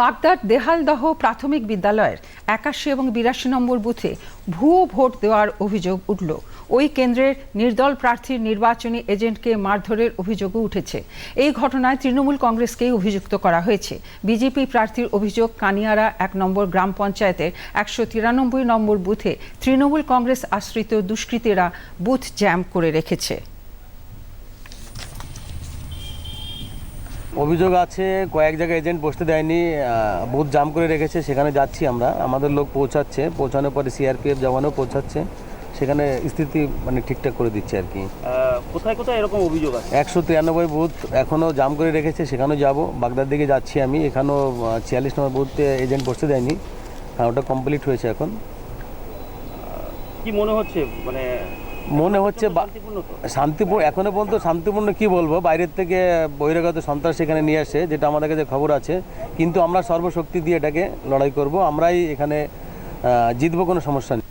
বাগদার দেহালদহ প্রাথমিক বিদ্যালয়ের একাশি এবং বিরাশি নম্বর বুথে ভুয়ো ভোট দেওয়ার অভিযোগ উঠল। ওই কেন্দ্রের নির্দল প্রার্থীর নির্বাচনী এজেন্টকে মারধরের অভিযোগও উঠেছে। এই ঘটনায় তৃণমূল কংগ্রেসকেই অভিযুক্ত করা হয়েছে। বিজেপি প্রার্থীর অভিযোগ কানিয়ারা এক নম্বর গ্রাম পঞ্চায়েতের একশো তিরানব্বই নম্বর বুথে তৃণমূল কংগ্রেস আশ্রিত দুষ্কৃতীরা বুথ জ্যাম করে রেখেছে। অভিযোগ আছে কয়েক জায়গায় এজেন্ট বসতে দেয়নি বুথ জাম করে রেখেছে সেখানে যাচ্ছি আমরা। আমাদের লোক পৌঁছাচ্ছে পৌঁছানোর পরে সিআরপিএফ জওয়ানও পৌঁছাচ্ছে সেখানে স্থিতি মানে ঠিকঠাক করে দিচ্ছে আর কি। কোথায় কোথায় এরকম অভিযোগ আছে? একশো তিরানব্বই বুথ এখনও জাম করে রেখেছে সেখানেও যাব। বাগদার দিকে যাচ্ছি আমি এখানেও ছিয়াল্লিশ নম্বর বুথে এজেন্ট বসতে দেয়নি। ওটা কমপ্লিট হয়েছে এখন। কি মনে হচ্ছে? মানে মনে হচ্ছে শান্তিপূর্ণ, এখনও পর্যন্ত শান্তিপূর্ণ কি বলব? বাইরের থেকে বহিরাগত সন্ত্রাস এখানে নিয়ে আসে, যেটা আমাদের কাছে খবর আছে। কিন্তু আমরা সর্বশক্তি দিয়ে এটাকে লড়াই করব। আমরাই এখানে জিতবো কোনো সমস্যা নেই।